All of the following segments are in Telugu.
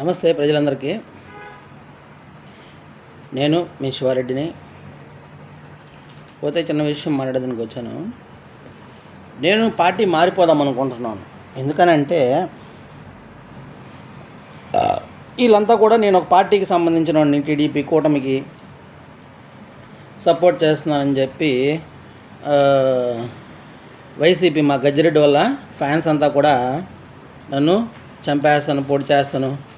నమస్తే ప్రజలందరికీ. నేను మీ శివారెడ్డిని. పోతే చిన్న విషయం మాట్లాడదానికి వచ్చాను. నేను పార్టీ మారిపోదాం అనుకుంటున్నాను. ఎందుకనంటే వీళ్ళంతా కూడా నేను ఒక పార్టీకి సంబంధించిన టీడీపీ కూటమికి సపోర్ట్ చేస్తున్నానని చెప్పి వైసీపీ మా గజ్జిరెడ్డి వల్ల ఫ్యాన్స్ అంతా కూడా నన్ను చంపేస్తాను పొడి చేస్తాను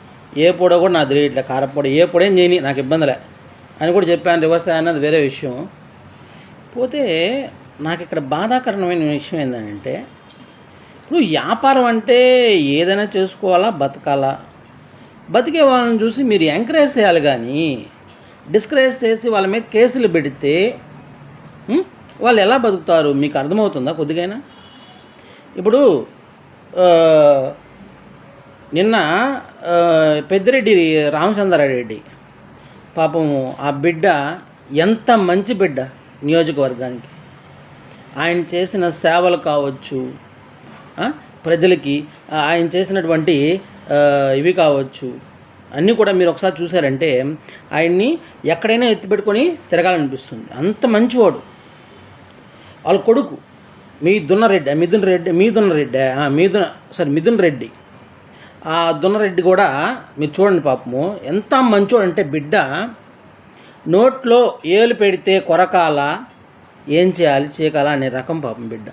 ఏ పొడో కూడా నాకు తెలియట్లే కారపొడి ఏ పొడేం చేయని నాకు ఇబ్బందిలే అని కూడా చెప్పాను రివర్స్ అన్నది వేరే విషయం. పోతే నాకు ఇక్కడ బాధాకరమైన విషయం ఏంటంటే ఇప్పుడు వ్యాపారం అంటే ఏదైనా చేసుకోవాలా బతకాలా? బతికే వాళ్ళని చూసి మీరు ఎంకరేజ్ చేయాలి కానీ డిస్కరేజ్ చేసి వాళ్ళ మీద కేసులు పెడితే వాళ్ళు ఎలా బతుకుతారు? మీకు అర్థమవుతుందా కొద్దిగైనా? ఇప్పుడు నిన్న పెద్దిరెడ్డి రామచంద్రారెడ్డి. పాపం ఆ బిడ్డ ఎంత మంచి బిడ్డ నియోజకవర్గానికి. ఆయన చేసిన సేవలు కావచ్చు ప్రజలకి ఆయన చేసినటువంటి ఇవి కావచ్చు అన్నీ కూడా మీరు ఒకసారి చూసారంటే ఆయన్ని ఎక్కడైనా ఎత్తిపెట్టుకొని తిరగాలనిపిస్తుంది. అంత మంచివాడు. వాళ్ళ కొడుకు మీ దున్నరెడ్డి మిథున్ రెడ్డి మీదున్న రెడ్డి మీదున సారీ మిథున్ రెడ్డి. ఆ దున్నరెడ్డి కూడా మీరు చూడండి పాపము ఎంత మంచోడు అంటే బిడ్డ నోట్లో ఏలు పెడితే కొరకాల ఏం చేయాలి చేయకాల అనే రకం పాపం బిడ్డ.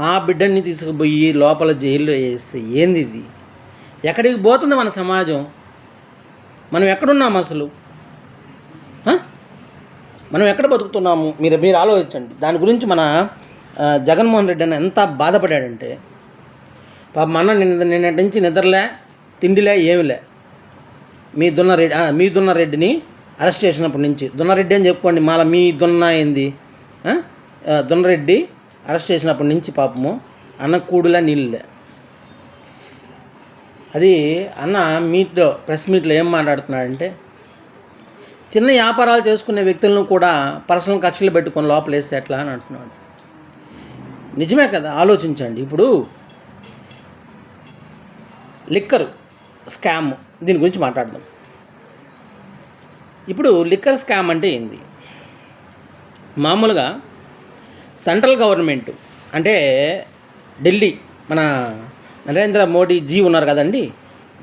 ఆ బిడ్డని తీసుకుపోయి లోపల జైల్లో వేస్తే ఏంది ఇది? ఎక్కడికి పోతుంది మన సమాజం? మనం ఎక్కడున్నాం అసలు? మనం ఎక్కడ బతుకుతున్నాము? మీరు మీరు ఆలోచించండి. దాని గురించి మన జగన్మోహన్ రెడ్డి అని ఎంత బాధపడాడంటే పాప మన నిన్న నిన్నటి నుంచి నిద్రలే తిండిలే ఏమిలే. మీ దున్నారెడ్డి మీ దున్నారెడ్డిని అరెస్ట్ చేసినప్పటి నుంచి. దున్నారెడ్డి అని చెప్పుకోండి మళ్ళీ మీ దున్న ఏంది? దున్నరెడ్డి దున్నారెడ్డి అరెస్ట్ చేసినప్పటి నుంచి పాపము అన్న కూడులే నీళ్ళే. అది అన్న మీట్లో ప్రెస్ మీట్లో ఏం మాట్లాడుతున్నాడంటే చిన్న వ్యాపారాలు చేసుకునే వ్యక్తులను కూడా పర్సనల్ కక్షలు పెట్టుకొని లోపలేస్తే ఎట్లా అని అంటున్నాడు. నిజమే కదా ఆలోచించండి. ఇప్పుడు లిక్కర్ స్కామ్ దీని గురించి మాట్లాడదాం. ఇప్పుడు లిక్కర్ స్కామ్ అంటే ఏంది? మామూలుగా సెంట్రల్ గవర్నమెంట్ అంటే ఢిల్లీ మన నరేంద్ర మోడీ జీ ఉన్నారు కదండి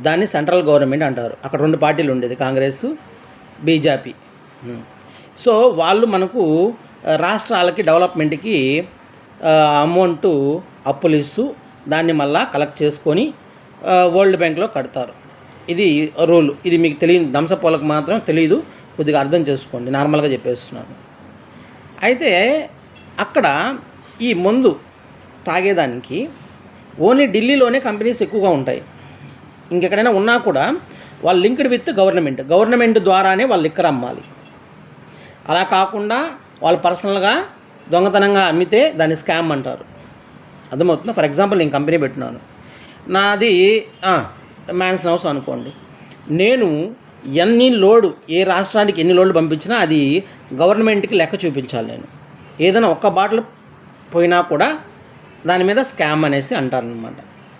దాన్ని సెంట్రల్ గవర్నమెంట్ అంటారు. అక్కడ రెండు పార్టీలు ఉండేది కాంగ్రెస్ బీజేపీ. సో వాళ్ళు మనకు రాష్ట్రాలకి డెవలప్మెంట్కి అమౌంట్ అప్పులు ఇస్తూ దాన్ని మళ్ళా కలెక్ట్ చేసుకొని వరల్డ్ బ్యాంక్లో కడతారు. ఇది రూల్. ఇది మీకు తెలియని దంసపోలకు మాత్రం తెలియదు కొద్దిగా అర్థం చేసుకోండి. నార్మల్గా చెప్పేస్తున్నాను. అయితే అక్కడ ఈ మందు తాగేదానికి ఓన్లీ ఢిల్లీలోనే కంపెనీస్ ఎక్కువగా ఉంటాయి. ఇంకెక్కడైనా ఉన్నా కూడా వాళ్ళు లింక్డ్ విత్ గవర్నమెంట్. గవర్నమెంట్ ద్వారానే వాళ్ళు లిక్కర్ అమ్మాలి. అలా కాకుండా వాళ్ళు పర్సనల్గా దొంగతనంగా అమ్మితే దాన్ని స్కామ్ అంటారు. అర్థమవుతుందా? ఫర్ ఎగ్జాంపుల్ నేను కంపెనీ పెట్టినాను. నాది మ్యాన్సన్ హౌస్ అనుకోండి. నేను ఎన్ని లోడు ఏ రాష్ట్రానికి ఎన్ని లోడ్లు పంపించినా అది గవర్నమెంట్కి లెక్క చూపించాలి నేను. ఏదైనా ఒక్క బాటిల్ పోయినా కూడా దాని మీద స్కామ్ అనేసి అంటారనమాట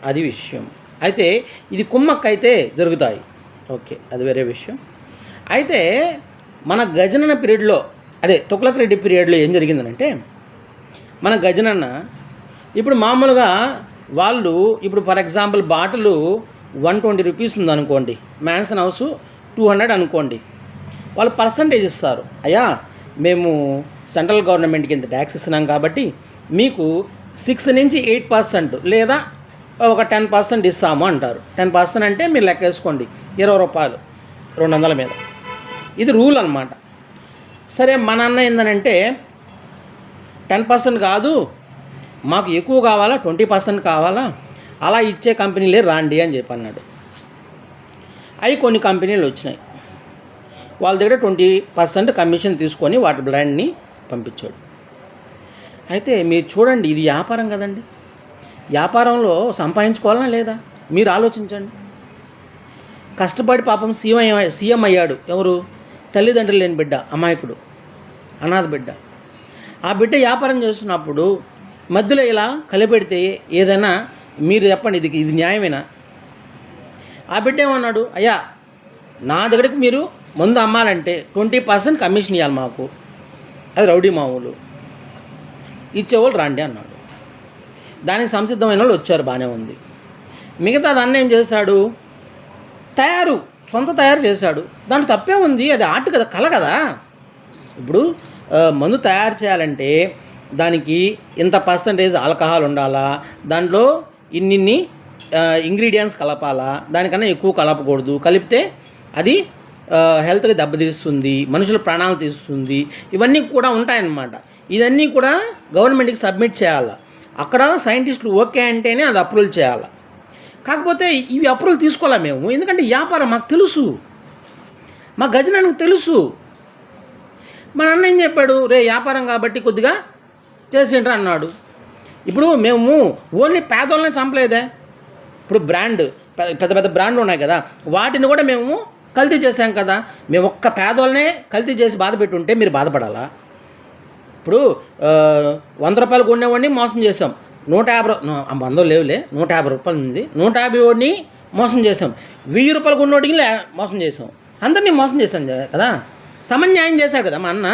అది విషయం. అయితే ఇది కుమ్మక్కైతే దొరుకుతాయి. ఓకే అది వేరే విషయం. అయితే మన గజనన పీరియడ్లో అదే తుక్లక్ రెడ్డి పీరియడ్లో ఏం జరిగిందనంటే మన గజనన్న ఇప్పుడు మామూలుగా వాళ్ళు ఇప్పుడు for example bottle one twenty rupees ఉందనుకోండి మ్యాన్సన్ హౌస్ టూ హండ్రెడ్ అనుకోండి వాళ్ళు పర్సంటేజ్ ఇస్తారు. అయ్యా మేము సెంట్రల్ గవర్నమెంట్కి ఇంత ట్యాక్స్ ఇస్తున్నాం కాబట్టి మీకు సిక్స్ నుంచి ఎయిట్ పర్సెంట్ లేదా ఒక టెన్ పర్సెంట్ ఇస్తాము అంటారు. టెన్ పర్సెంట్ అంటే మీరు లెక్క వేసుకోండి ఇరవై రూపాయలు రెండు వందల మీద. ఇది రూల్ అనమాట సరే మా నాన్న ఏందనంటే టెన్ పర్సెంట్ కాదు మాకు ఎక్కువ కావాలా? ట్వంటీ పర్సెంట్ కావాలా? అలా ఇచ్చే కంపెనీలే రాండి అని చెప్పి అన్నాడు. అవి కొన్ని కంపెనీలు వచ్చినాయి. వాళ్ళ దగ్గర ట్వంటీ పర్సెంట్ కమిషన్ తీసుకొని వాటి బ్రాండ్ని పంపించాడు. అయితే మీరు చూడండి ఇది వ్యాపారం కదండి. వ్యాపారంలో సంపాదించుకోవాలనా లేదా? మీరు ఆలోచించండి. కష్టపడి పాపం సీఎం సీఎం అయ్యాడు. ఎవరు? తల్లిదండ్రులు లేని బిడ్డ అమాయకుడు అనాథ బిడ్డ. ఆ బిడ్డ వ్యాపారం చేస్తున్నప్పుడు మధ్యలో ఇలా కలిపెడితే ఏదైనా మీరు చెప్పండి ఇది ఇది న్యాయమేనా? ఆ బిడ్డ ఏమన్నాడు? అయ్యా నా దగ్గరికి మీరు మందు అమ్మాలంటే ట్వంటీ పర్సెంట్ కమిషన్ ఇవ్వాలి మాకు. అది రౌడీ మామూలు. ఇచ్చేవాళ్ళు రండి అన్నాడు. దానికి సంసిద్ధమైన వాళ్ళు వచ్చారు బాగానే ఉంది. మిగతా దాన్ని ఏం చేశాడు? తయారు సొంత తయారు చేశాడు. దాంట్లో తప్పే ఉంది అది ఆర్ట్ కదా కళ కదా. ఇప్పుడు మందు తయారు చేయాలంటే దానికి ఇంత పర్సంటేజ్ ఆల్కహాల్ ఉండాలా? దాంట్లో ఇన్నిన్ని ఇంగ్రీడియంట్స్ కలపాలా? దానికన్నా ఎక్కువ కలపకూడదు. కలిపితే అది హెల్త్కి దెబ్బతీస్తుంది మనుషుల ప్రాణాలు తీస్తుంది. ఇవన్నీ కూడా ఉంటాయన్నమాట. ఇవన్నీ కూడా గవర్నమెంట్కి సబ్మిట్ చేయాలి? అక్కడ సైంటిస్టులు ఓకే అంటేనే అది అప్రూవల్ చేయాలి? కాకపోతే ఇవి అప్రూవల్ తీసుకోవాలా మేము? ఎందుకంటే వ్యాపారం మాకు తెలుసు. మా గజనానికి తెలుసు. మా నాన్న ఏం చెప్పాడు? రే వ్యాపారం కాబట్టి కొద్దిగా చేసిండ్రా అన్నాడు. ఇప్పుడు మేము ఓన్లీ పేదోళ్ళని చంపలేదే. ఇప్పుడు బ్రాండ్ పెద్ద పెద్ద పెద్ద బ్రాండ్లు ఉన్నాయి కదా వాటిని కూడా మేము కల్తీ చేసాం కదా. మేము ఒక్క పేదోళ్ళనే కల్తీ చేసి బాధ పెట్టుంటే మీరు బాధపడాలా? ఇప్పుడు వంద రూపాయలు కొనేవాడిని మోసం చేసాం నూట యాభై వందలు లేవులే నూట యాభై రూపాయలు ఉంది. నూట యాభై వాడిని మోసం చేసాం వెయ్యి రూపాయలు కొన్నోడికి లే మోసం చేసాం అందరినీ మోసం చేశాం కదా. సమన్యాయం చేశాడు కదా మా అన్న.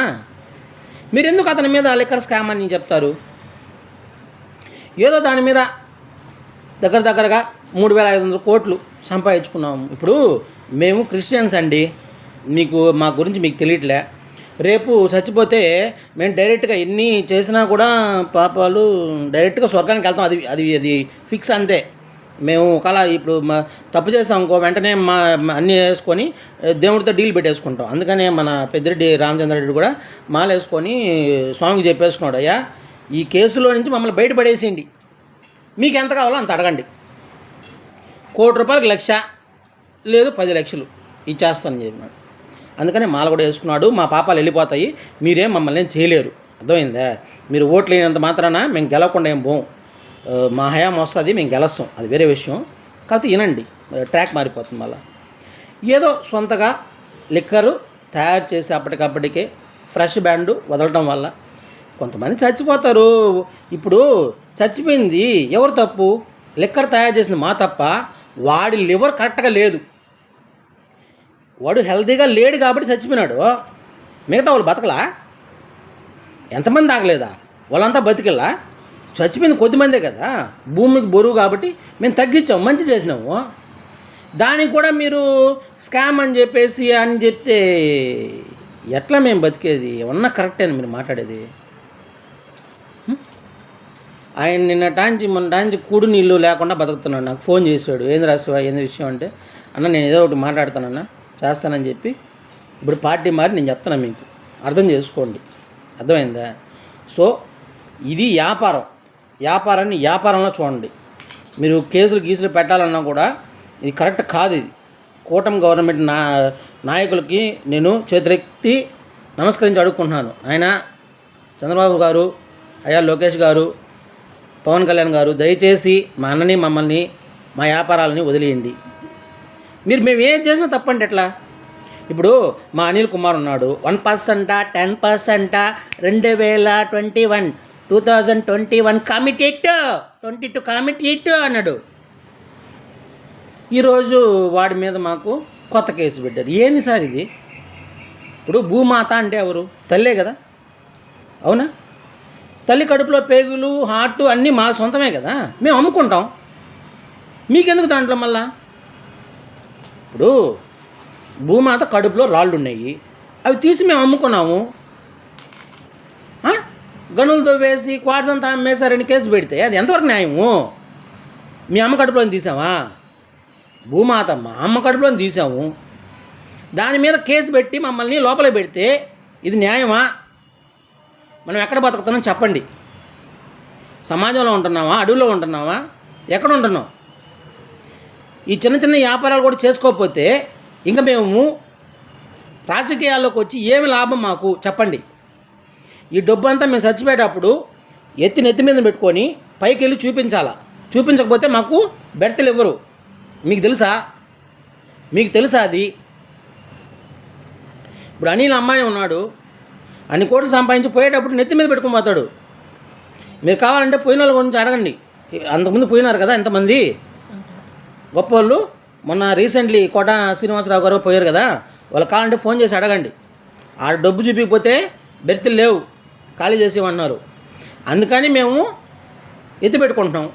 మీరు ఎందుకు అతని మీద లిక్కర్ స్కామ్ అని చెప్తారు? ఏదో దాని మీద దగ్గర దగ్గరగా మూడు వేల ఐదు వందల కోట్లు సంపాదించుకున్నాము. ఇప్పుడు మేము క్రిస్టియన్స్ అండి. మీకు మా గురించి మీకు తెలియట్లే. రేపు చచ్చిపోతే మేము డైరెక్ట్గా ఎన్ని చేసినా కూడా పాపాలు డైరెక్ట్గా స్వర్గానికి వెళ్తాం. అది అది అది ఫిక్స్ అంతే. మేము ఒకలా ఇప్పుడు మా తప్పు చేసాం ఇంకో వెంటనే మా అన్నీ వేసుకొని దేవుడితో డీల్ పెట్టేసుకుంటాం. అందుకనే మన పెద్దిరెడ్డి రామచంద్రారెడ్డి కూడా మాల వేసుకొని స్వామికి చెప్పేసుకున్నాడు అయ్యా ఈ కేసులో నుంచి మమ్మల్ని బయటపడేసేయండి మీకు ఎంత కావాలో అంత అడగండి. కోటి రూపాయలకు లక్ష లేదు పది లక్షలు ఇచ్చేస్తాను చెప్పినాడు. అందుకనే మాల కూడా వేసుకున్నాడు. మా పాపాలు వెళ్ళిపోతాయి. మీరేం మమ్మల్ని ఏం చేయలేరు. అర్థమైందా? మీరు ఓట్లు లేనంత మాత్రాన మేము గెలవకుండా ఏం పోం. Uh, మా హయాం వస్తుంది మేము గెలుస్తాం. అది వేరే విషయం. కాకపోతే వినండి ట్రాక్ మారిపోతుంది మళ్ళీ. ఏదో సొంతగా లిక్కరు తయారు చేసి అప్పటికప్పటికే ఫ్రెష్ బ్యాండ్ వదలటం వల్ల కొంతమంది చచ్చిపోతారు. ఇప్పుడు చచ్చిపోయింది ఎవరు తప్పు? లిక్కర్ తయారు చేసిన మా తప్ప వాడి లివర్ కరెక్ట్గా లేదు. వాడు హెల్తీగా లేడు కాబట్టి చచ్చిపోయినాడు. మిగతా వాళ్ళు బతకలా? ఎంతమంది తాగలేదా వాళ్ళంతా బతికిలా చచ్చిపోయింది కొద్దిమందే కదా? భూమికి బరువు కాబట్టి మేము తగ్గించాం మంచి చేసినాము. దానికి కూడా మీరు స్కామ్ అని చెప్పేసి అని చెప్తే ఎట్లా మేము బతికేది? ఏమన్నా కరెక్టే మీరు మాట్లాడేది? ఆయన నిన్న టాంచి మొన్న టాంచి కూడు నీళ్ళు లేకుండా బతుకుతున్నాడు. నాకు ఫోన్ చేశాడు. ఏంది రాసివా ఏంది విషయం అంటే అన్న నేను ఏదో ఒకటి మాట్లాడతానన్న చేస్తానని చెప్పి ఇప్పుడు పార్టీ మారి నేను చెప్తాను మీకు. అర్థం చేసుకోండి. అర్థమైందా? సో ఇది వ్యాపారం. వ్యాపారాన్ని వ్యాపారంలో చూడండి. మీరు కేసులు గీసులు పెట్టాలన్నా కూడా ఇది కరెక్ట్ కాదు ఇది. కూటమి గవర్నమెంట్ నా నాయకులకి నేను చేతులెత్తి నమస్కరించి అడుగుకుంటున్నాను. ఆయన చంద్రబాబు గారు అయ్యా లోకేష్ గారు పవన్ కళ్యాణ్ గారు దయచేసి మా అన్నని మమ్మల్ని మా వ్యాపారాలని వదిలేయండి. మీరు మేము ఏం చేసినా తప్పండి ఎట్లా? ఇప్పుడు మా అనిల్ కుమార్ ఉన్నాడు. వన్ పర్సెంటా టెన్ పర్సెంటా రెండు వేల twenty one. Two thousand twenty one committed twenty two committed అన్నాడు. ఈరోజు వాడి మీద మాకు కొత్త కేసు పెట్టారు. ఏంది సార్ ఇది? ఇప్పుడు భూమాత అంటే ఎవరు? తల్లే కదా? అవునా? తల్లి కడుపులో పేగులు హార్ట్ అన్నీ మా సొంతమే కదా? మేము అమ్ముకుంటాం. మీకెందుకు దాంట్లో మళ్ళా? ఇప్పుడు భూమాత కడుపులో రాళ్ళు ఉన్నాయి అవి తీసి మేము అమ్ముకున్నాము. గనులతో వేసి క్వార్ట్స్ అంతా అమ్మేశారని కేసు పెడితే అది ఎంతవరకు న్యాయము? మీ అమ్మ కడుపులోని తీసావా? భూమాత మా అమ్మ కడుపులోని తీసాము దాని మీద కేసు పెట్టి మమ్మల్ని లోపల పెడితే ఇది న్యాయమా? మనం ఎక్కడ బతుకుతున్నాం చెప్పండి. సమాజంలో ఉంటున్నావా? అడవిలో ఉంటున్నావా? ఎక్కడ ఉంటున్నావు? ఈ చిన్న చిన్న వ్యాపారాలు కూడా చేసుకోకపోతే ఇంకా మేము రాజకీయాల్లోకి వచ్చి ఏమి లాభం మాకు? చెప్పండి. ఈ డబ్బు అంతా మేము చచ్చిపోయేటప్పుడు ఎత్తి నెత్తి మీద పెట్టుకొని పైకి వెళ్ళి చూపించాలా. చూపించకపోతే మాకు బెడతలు ఇవ్వరు మీకు తెలుసా? మీకు తెలుసా అది? ఇప్పుడు అనిల్ అమ్మాయి ఉన్నాడు. అన్ని కోట్లు సంపాదించి పోయేటప్పుడు నెత్తి మీద పెట్టుకుని పోతాడు. మీరు కావాలంటే పోయిన వాళ్ళ గురించి అడగండి. అంతకుముందు పోయినారు కదా ఎంతమంది? గొప్ప వాళ్ళు మొన్న రీసెంట్లీ కోట శ్రీనివాసరావు గారు పోయారు కదా. వాళ్ళు కావాలంటే ఫోన్ చేసి అడగండి. ఆ డబ్బు చూపించకపోతే బెర్తులు లేవు. ఖాళీ చేసేవన్నారు. అందుకని మేము ఎత్తి పెట్టుకుంటున్నాం.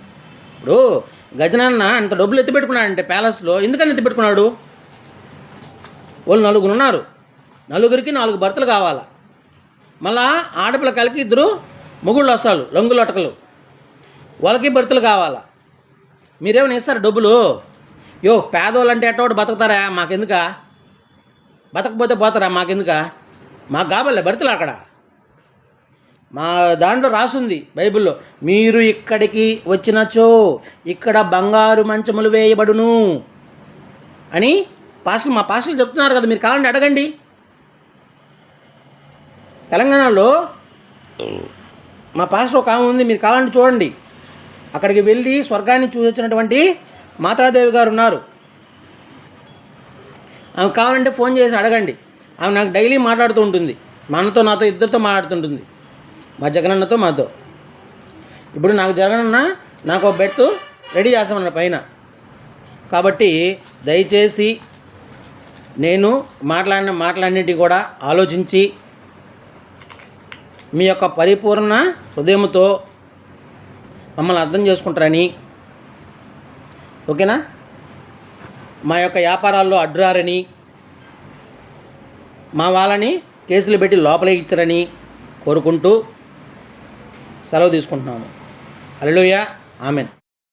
ఇప్పుడు గజనాన్న అంత డబ్బులు ఎత్తి పెట్టుకున్నాడంటే ప్యాలెస్లో ఎందుకని ఎత్తి పెట్టుకున్నాడు? వాళ్ళు నలుగురు ఉన్నారు. నలుగురికి నాలుగు భర్తలు కావాలా? మళ్ళా ఆడపిల్ల కలికి ఇద్దరు మొగుళ్ళు వస్తారు లొంగులొటకలు వాళ్ళకి భర్తలు కావాలా? మీరేమైనా ఇస్తారు డబ్బులు? యో పేదోళ్ళు అంటే ఎట్టోడు బతుకుతారా? మాకెందుకా? బతకపోతే పోతారా? మాకెందుకా? మాకు కావాలే భర్తలు అక్కడ. మా దాంట్లో రాసుంది బైబిల్లో మీరు ఇక్కడికి వచ్చినచో ఇక్కడ బంగారు మంచములు వేయబడును అని పాసలు మా పాస్టలు చెప్తున్నారు కదా మీరు కావాలంటే అడగండి. తెలంగాణలో మా పాస్టర్ ఒక ఆమె ఉంది మీరు కావాలంటే చూడండి. అక్కడికి వెళ్ళి స్వర్గాన్ని చూసొచ్చినటువంటి మాతాదేవి గారు ఉన్నారు. ఆమె కావాలంటే ఫోన్ చేసి అడగండి. ఆమె నాకు డైలీ మాట్లాడుతూ ఉంటుంది. మనతో నాతో ఇద్దరితో మాట్లాడుతుంటుంది మా జగనన్నతో మాతో. ఇప్పుడు నాకు జగనన్న నాకు ఒక బెడ్ రెడీ చేస్తామన్న పైన. కాబట్టి దయచేసి నేను మాట్లాడిన మాటలన్నిటి కూడా ఆలోచించి మీ యొక్క పరిపూర్ణ హృదయంతో మమ్మల్ని అర్థం చేసుకుంటారని. ఓకేనా? మా యొక్క వ్యాపారాల్లో అడ్డురారని మా వాళ్ళని కేసులు పెట్టి లోపలికి ఇచ్చారని కోరుకుంటూ సెలవు తీసుకుంటున్నాము. అలలోయ ఆమెన్.